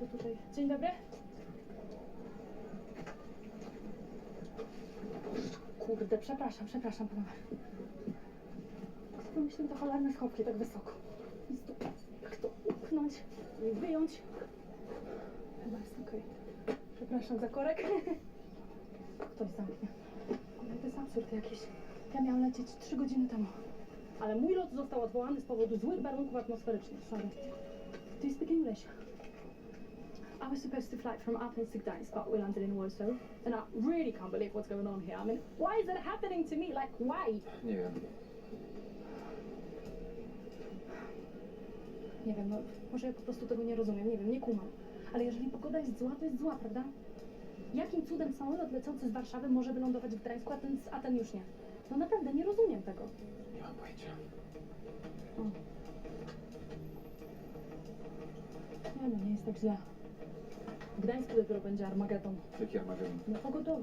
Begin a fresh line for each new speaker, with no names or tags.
To tutaj. Dzień dobry. Kurde, przepraszam, przepraszam panowie. Kto myślał te cholerne schowki tak wysoko? Jak to upchnąć i wyjąć? Chyba jest okej. Przepraszam za korek. Ktoś zamknie. Ale to jest absurd jakiś. Ja miałam lecieć 3 godziny temu. Ale mój lot został odwołany z powodu złych warunków atmosferycznych. Sorry. Do you speak English? I was supposed to fly from Athens to Gdańsk, but we landed in Warsaw. And I really can't believe what's going on here. I mean, why is that happening to me? Like, why?
Nie wiem.
Nie wiem, no, może ja po prostu tego nie rozumiem, nie wiem, nie kumam. Ale jeżeli pogoda jest zła, to jest zła, prawda? Jakim cudem samolot lecący z Warszawy może wylądować w Gdańsku, a ten, a ten już nie? No naprawdę, nie rozumiem tego.
Nie mam pojęcia.
O. Nie no, nie jest tak źle. W Gdańsku dopiero będzie Armagedon.
Jaki Armagedon?
No pogodowy.